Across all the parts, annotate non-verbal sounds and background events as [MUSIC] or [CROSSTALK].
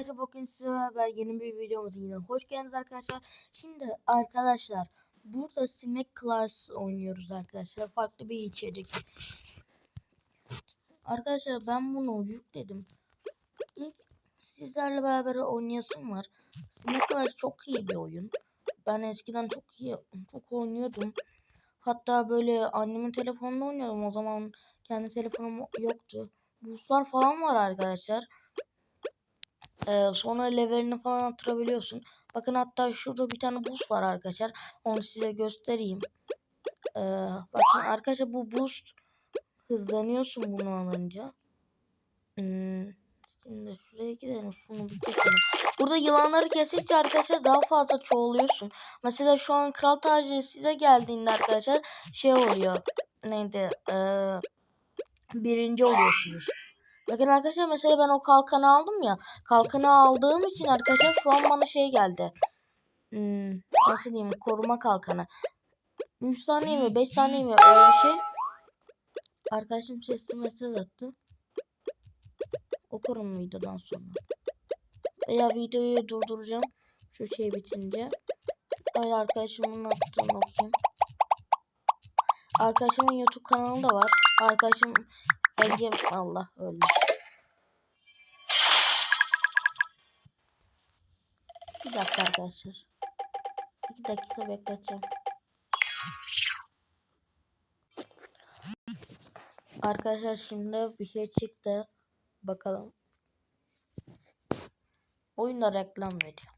Arkadaşlar bugün size beraber yeni bir videomuza yine hoş geldiniz arkadaşlar. Şimdi arkadaşlar burada Snake Class oynuyoruz arkadaşlar. Farklı bir içerik. Arkadaşlar ben bunu yükledim. Sizlerle beraber oynayasım var. Snake Class çok iyi bir oyun. Ben eskiden çok iyi çok oynuyordum. Hatta böyle annemin telefonunda oynuyordum. O zaman kendi telefonum yoktu. Boostlar falan var arkadaşlar. Ee, sonra levelini falan arttırabiliyorsun. Bakın hatta şurada bir tane boost var arkadaşlar. Onu size göstereyim. Ee, bakın arkadaşlar bu boost hızlanıyorsun bunu alınca. Hmm, şimdi şuraya gidelim. Şunu bir keselim. Burada yılanları kesince arkadaşlar daha fazla çoğalıyorsun. Mesela şu an kral tacı size geldiğinde arkadaşlar şey oluyor. Neydi? Ee, birinci oluyorsunuz. Bakın arkadaşlar mesela ben o kalkanı aldım ya. Kalkanı aldığım için arkadaşlar şu an bana şey geldi. Hmm, nasıl diyeyim koruma kalkanı. 3 saniye mi 5 saniye mi öyle bir şey. Arkadaşım sesli mesaj attı. Okurum videodan sonra. Veya videoyu durduracağım. Şu şey bitince. Öyle arkadaşımın attığını okuyayım. Arkadaşımın YouTube kanalı da var. Arkadaşım Ege Allah öldü. Dakika arkadaşlar. İki dakika bekleteceğim. Arkadaşlar şimdi bir şey çıktı. Bakalım. Oyunda reklam veriyor.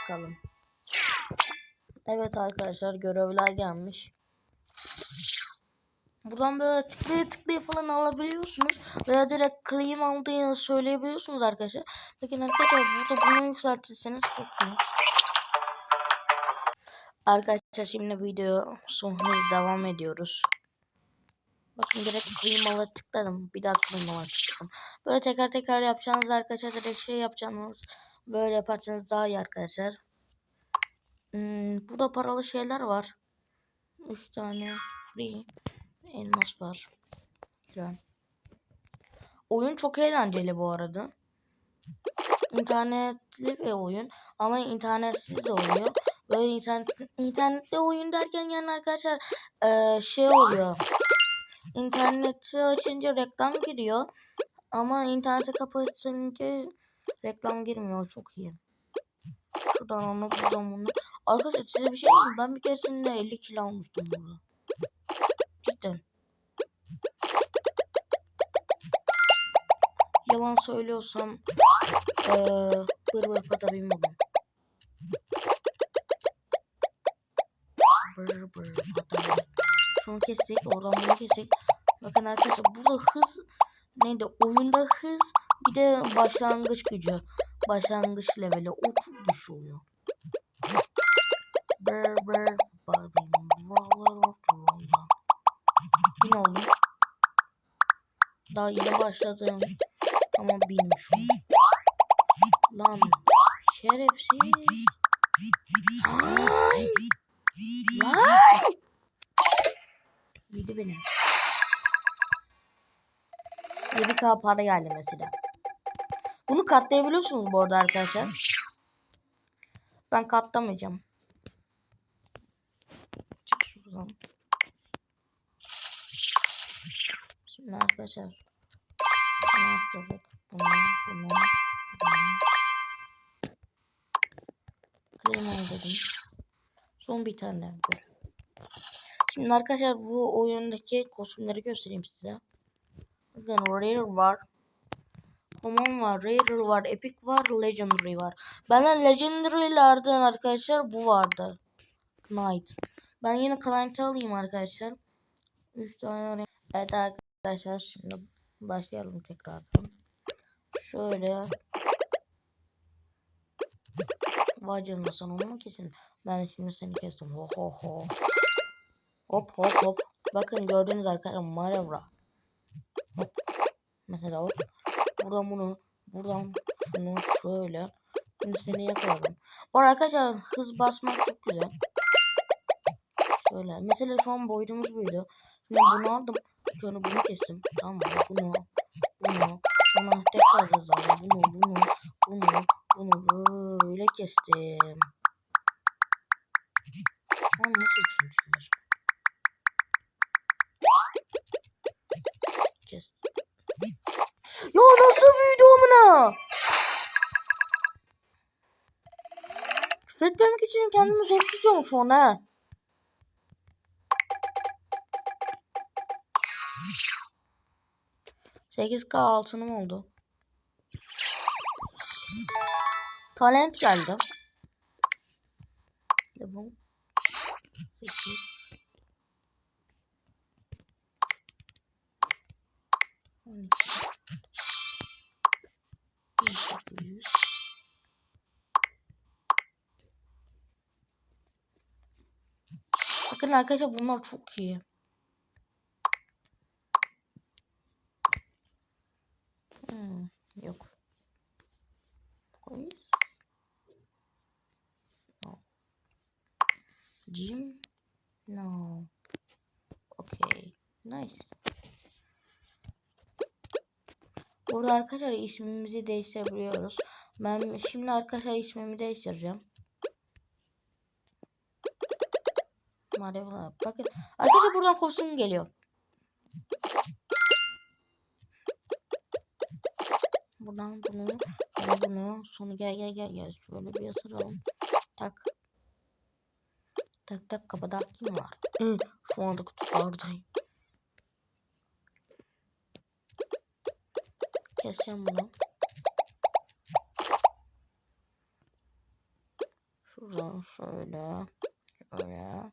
Çıkalım. Evet arkadaşlar görevler gelmiş. Buradan böyle tıklaya tıklaya falan alabiliyorsunuz. Veya direkt claim aldığını söyleyebiliyorsunuz arkadaşlar. Bakın arkadaşlar burada bunu yükseltirseniz çok iyi. Arkadaşlar şimdi video sonuna devam ediyoruz. Bakın direkt ala tıkladım. Bir daha ala tıkladım. Böyle tekrar tekrar yapacağınız arkadaşlar direkt şey yapacağınız. Böyle yaparsanız daha iyi arkadaşlar. Hmm, burada paralı şeyler var. 3 tane free elmas var. Güzel. Oyun çok eğlenceli bu arada. İnternetli bir oyun ama internetsiz de. Böyle internet internetli oyun derken yani arkadaşlar e, şey oluyor. İnterneti açınca reklam giriyor. Ama interneti kapatınca reklam girmiyor. Çok iyi. Şuradan onu buradan bunu. Arkadaşlar size bir şey diyeyim. Ben bir keresinde 50 kilo almıştım burada. Cidden. Yalan söylüyorsam ee, bır bır pata bilmiyorum. Bır bır pata. Şunu kestik. Oradan bunu kestik. Bakın arkadaşlar burada hız neydi? Oyunda hız bir de başlangıç gücü. Başlangıç leveli. O çok oluyor. Bır bır babim. Yine oldum. Daha yeni başladım. Ama bilmiş Lan şerefsiz. Ay. Yedi beni. 7k para geldi mesela. Bunu katlayabiliyorsunuz bu arada arkadaşlar. Ben katlamayacağım. Çık şuradan. Şimdi arkadaşlar. Ne yaptık? Bunu, bunu, bunu. Claim dedim. Son bir tane görev. Şimdi arkadaşlar bu oyundaki kostümleri göstereyim size. Bakın Rare var. Common var, Rare var, Epic var, Legendary var. Benden Legendary'lerden arkadaşlar bu vardı. Knight. Ben yine Knight'ı alayım arkadaşlar. 3 tane. Evet arkadaşlar şimdi başlayalım tekrardan. Şöyle. Canına sen onu mu kesin? Ben şimdi seni kestim. Ho ho ho. Hop hop hop. Bakın gördüğünüz arkadaşlar manevra. Hop. Mesela hop. Buradan bunu. Buradan şunu şöyle. Şimdi seni yakaladım. Bu arkadaşlar hız basmak çok güzel. Şöyle. Mesela şu an boyutumuz buydu. Şimdi bunu aldım. Şöyle bunu kestim. Tamam mı? Bunu. Bunu. Sonra tekrar yazalım. Bunu bunu bunu bunu böyle kestim. Ama nasıl üçüncü acaba? Kes. Ya nasıl büyüdü amına? Küfür etmemek için kendimi zor tutuyorum sonra. Sekiz k altınım oldu. Talent geldi. Level. Sekiz. On iki. Bin sekiz yüz. Bakın arkadaşlar bunlar çok iyi. Burada arkadaşlar ismimizi değiştirebiliyoruz. Ben şimdi arkadaşlar ismimi değiştireceğim. Marev bakın. Arkadaşlar buradan kostüm geliyor. Buradan bunu, bunu, sonra gel gel gel gel. Şöyle bir ısıralım. Tak. Tak tak kapıda kim var? Şu anda kutulardayım. Keseceğim bunu. Şuradan şöyle. Şöyle.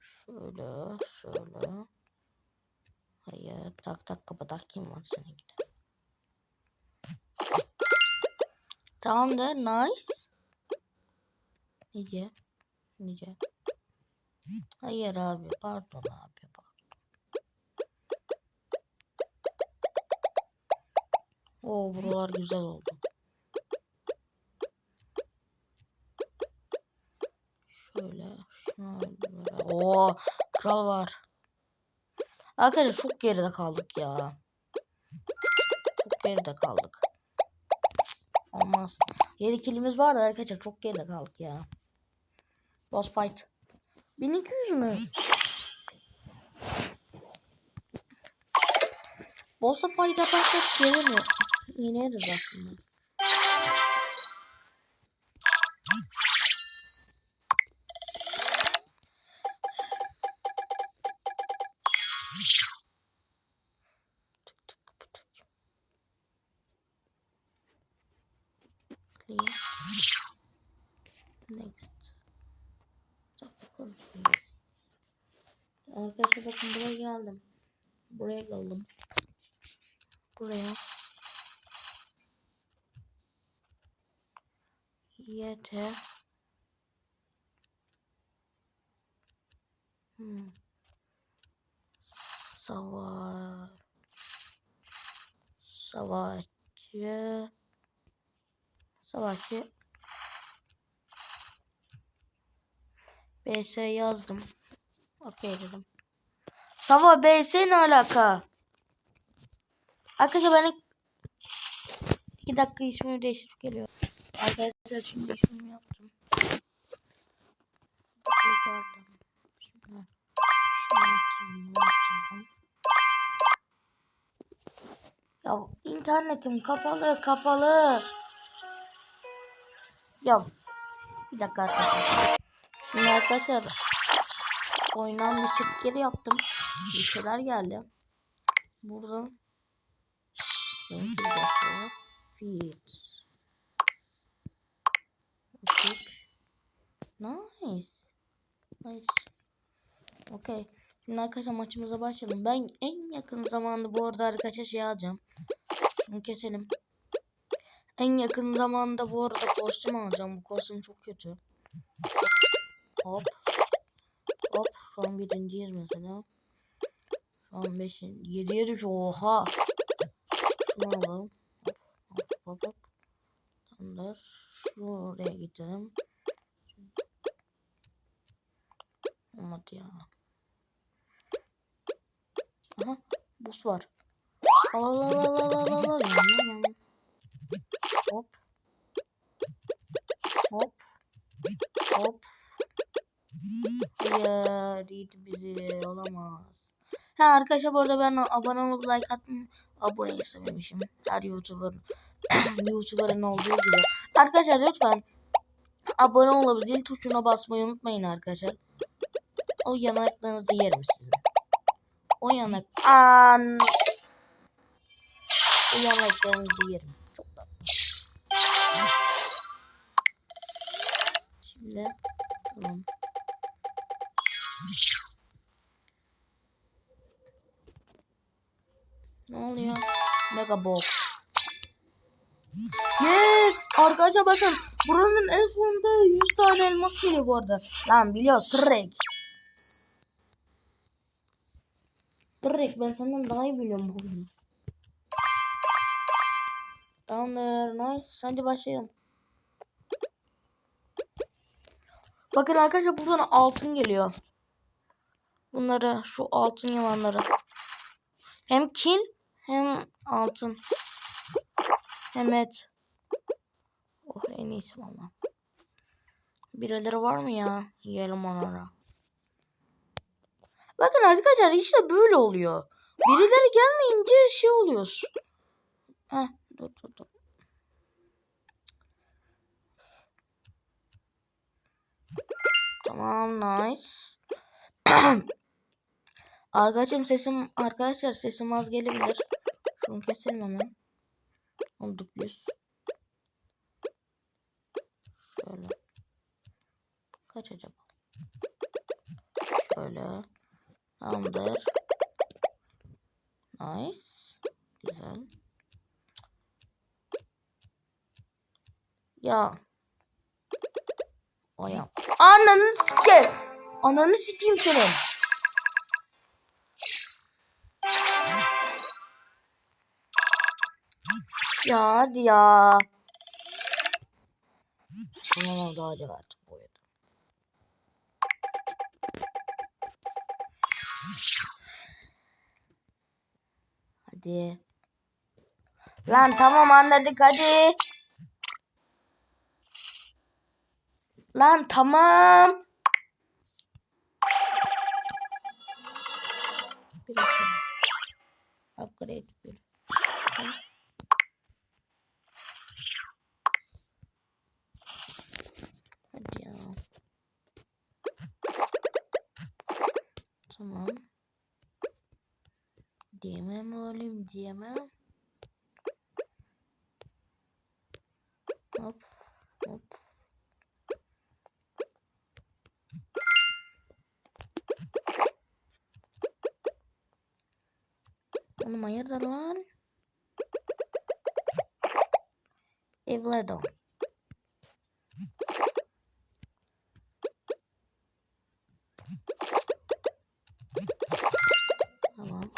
Şöyle. Şöyle. Hayır. Tak tak kapıda kim var senin gibi. Tamamdır. Nice. Nice. Nice. Hayır abi. Pardon abi. Oo buralar güzel oldu. Şöyle. Şöyle. Oo kral var. Arkadaşlar çok geride kaldık ya. Çok geride kaldık. Olmaz. 7 kilimiz var da arkadaşlar çok geride kaldık ya. Boss fight. 1200 mü? Boss'a fight yaparsak gelir mi? Yeneriz aslında. Next. Arkadaşlar bakın buraya geldim. Buraya geldim. Buraya. Yeter. Hmm. Savaş. Savaşçı. Savaşçı. BS yazdım. Okey dedim. Sava BS ne alaka? Arkadaşlar ben iki dakika ismimi değiştirip geliyor. Arkadaşlar şimdi ismimi yaptım. Yazdım. Şimdi şunu yaptım, yaptım. Ya internetim kapalı kapalı. Ya bir dakika arkadaşlar. Şimdi arkadaşlar oyundan bir çık geri yaptım. Bir şeyler geldi. Defter. Feed. Nice. Nice. Okay. Şimdi arkadaşlar maçımıza başlayalım. Ben en yakın zamanda bu arada arkadaşlar şey alacağım. Şunu keselim. En yakın zamanda bu arada kostüm alacağım. Bu kostüm çok kötü. Hop. Hop. Şu an birinciyiz mesela. Şu an beşinci. Yediye düş. Oha. Şunu alalım. Hop hop hop hop. Tamamdır. Şuraya gidelim. olmadı ya. Aha buz var. Al. Hop. Hop. Hop. Hayır yedi bizi olamaz. Ha arkadaşlar bu arada ben abone olup like atın abone istememişim. Her YouTuber [CLEARS THROAT] YouTuber'ın olduğu gibi. Arkadaşlar lütfen abone olup zil tuşuna basmayı unutmayın arkadaşlar. O yanaklarınızı yerim sizin. O yanak... An... O yanaklarınızı yerim. Çok da. Şimdi... Tamam. Ne oluyor? Mega box. Yes! Arkadaşlar bakın. Buranın en sonunda 100 tane elmas geliyor bu arada. Lan biliyoruz. Trek. Trek ben senden daha iyi biliyorum bu oyunu. Tamamdır. Nice. Hadi başlayalım. Bakın arkadaşlar buradan altın geliyor. Bunları şu altın yılanları. Hem kil hem altın. Hem et. Oh en iyisi valla. Birileri var mı ya? Yiyelim onlara. Bakın arkadaşlar işte böyle oluyor. Birileri gelmeyince şey oluyor. Heh, dur dur dur. Tamam nice. [CLEARS THROAT] Arkadaşım sesim arkadaşlar sesim az gelebilir. Şunu keselim hemen. Olduk yüz. Şöyle. Kaç acaba? Şöyle. Tamamdır. Nice. Güzel. Ya. O ya. Ananı sikeyim. Ananı sikeyim senin. Ya hadi ya. Tamam oldu hadi artık Hadi. Lan tamam anladık hadi. Lan tamam. Hop hop. Oğlum hayırdır lan? Evladım. Tamam.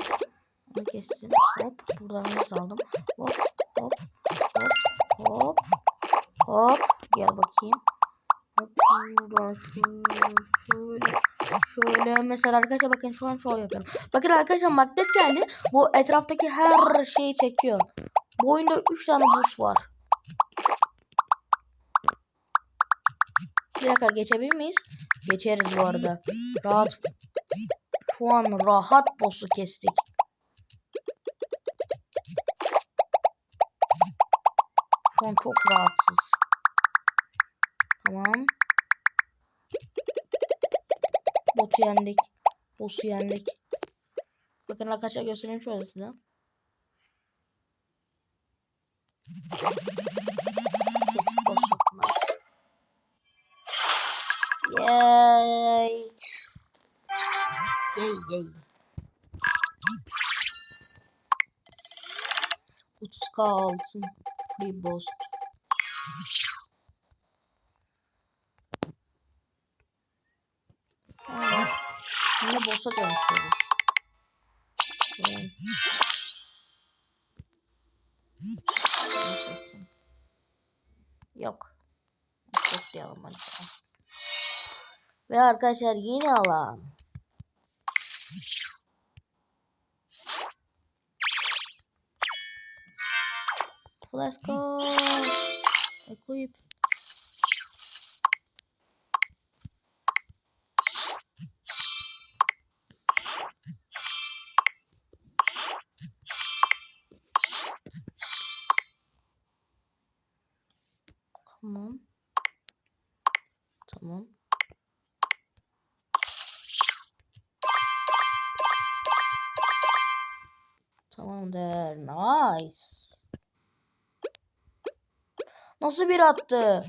Onu kestim. Hop. Buradan yüz aldım. Hop. Hop. Gel bakayım. Şöyle. Şöyle. Mesela arkadaşlar bakın şu an şov yapıyorum. Bakın arkadaşlar magnet geldi. Bu etraftaki her şeyi çekiyor. Bu oyunda 3 tane burs var. Bir dakika geçebilir miyiz? Geçeriz bu arada. Rahat. Şu an rahat boss'u kestik. Şu an çok rahatsız. Tamam. Botu yendik. Boss'u yendik. Bakın arkadaşlar göstereyim şöyle size. Yay. Yay yay. 30k altın. Free boss. Şimdi boss'a dönüşüyoruz. Yok. Yok diyelim. Ve arkadaşlar yine alan. Let's go. Equip. Tamam. Tamam. Tamamdır. Nice. Nasıl bir attı?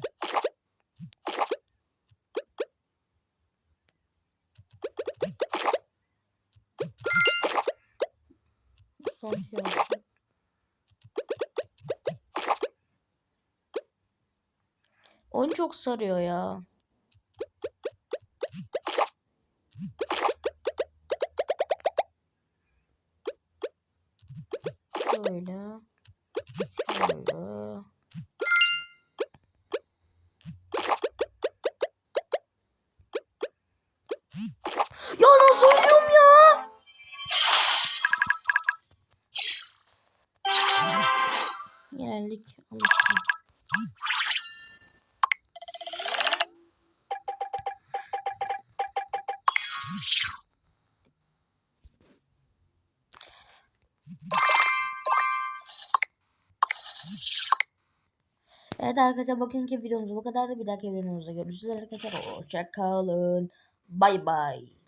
Son. Oyun çok sarıyor ya. Evet arkadaşlar bugünkü videomuz bu kadar. Bir dahaki videomuzda görüşürüz arkadaşlar. Hoşçakalın. Bay bay.